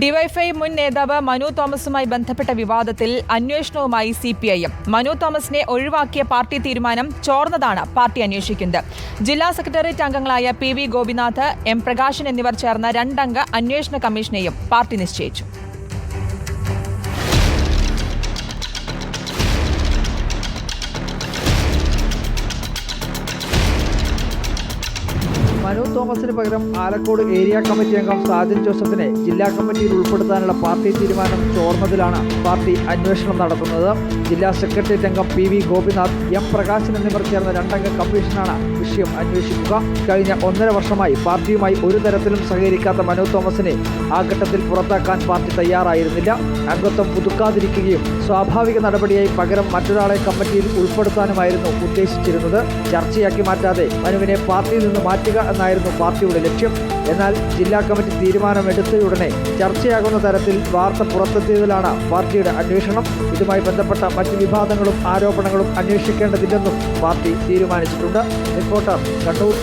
DYFI മുൻ നേതാവ് മനു തോമസുമായി ബന്ധപ്പെട്ട വിവാദത്തിൽ അന്വേഷണവുമായി C P I M. Manu തോമസിനെ ഒഴിവാക്കിയ പാർട്ടി തീരുമാനം ചോർന്നതാണ് പാർട്ടി അന്വേഷിക്കുന്നത്. ജില്ലാ സെക്രട്ടേറിയറ്റ് അംഗങ്ങളായ P V Gopinath M Prakashan എന്നിവർ ചേർന്ന രണ്ടംഗ അന്വേഷണ കമ്മീഷനെയും പാർട്ടി നിശ്ചയിച്ചു. മനു തോമസിന് പകരം ആലക്കോട് ഏരിയ കമ്മിറ്റി അംഗം സാജൻ ജോസഫിനെ ജില്ലാ കമ്മിറ്റിയിൽ ഉൾപ്പെടുത്താനുള്ള പാർട്ടി തീരുമാനം ചോർന്നതിലാണ് പാർട്ടി അന്വേഷണം നടത്തുന്നത്. ജില്ലാ സെക്രട്ടേറിയറ്റ് അംഗം P V Gopinath M Prakashan എന്നിവർ ചേർന്ന രണ്ടംഗ കമ്മീഷനാണ് വിഷയം അന്വേഷിക്കുക. കഴിഞ്ഞ ഒന്നര വർഷമായി പാർട്ടിയുമായി ഒരു തരത്തിലും സഹകരിക്കാത്ത മനു തോമസിനെ ആ ഘട്ടത്തിൽ പുറത്താക്കാൻ പാർട്ടി തയ്യാറായിരുന്നില്ല. അംഗത്വം പുതുക്കാതിരിക്കുകയും സ്വാഭാവിക നടപടിയായി പകരം മറ്റൊരാളെ കമ്മിറ്റിയിൽ ഉൾപ്പെടുത്താനുമായിരുന്നു ഉദ്ദേശിച്ചിരുന്നത്. ചർച്ചയാക്കി മാറ്റാതെ മനുവിനെ പാർട്ടിയിൽ നിന്ന് മാറ്റുക എന്നായിരുന്നു പാർട്ടിയുടെ ലക്ഷ്യം. എന്നാൽ ജില്ലാ കമ്മിറ്റി തീരുമാനമെടുത്തയുടനെ ചർച്ചയാകുന്ന തരത്തിൽ വാർത്ത പുറത്തെത്തിയതിലാണ് പാർട്ടിയുടെ അന്വേഷണം. ഇതുമായി ബന്ധപ്പെട്ട മറ്റ് വിവാദങ്ങളും ആരോപണങ്ങളും അന്വേഷിക്കേണ്ടതില്ലെന്നും പാർട്ടി തീരുമാനിച്ചിട്ടുണ്ട്. റിപ്പോർട്ടർ കണ്ണൂർ.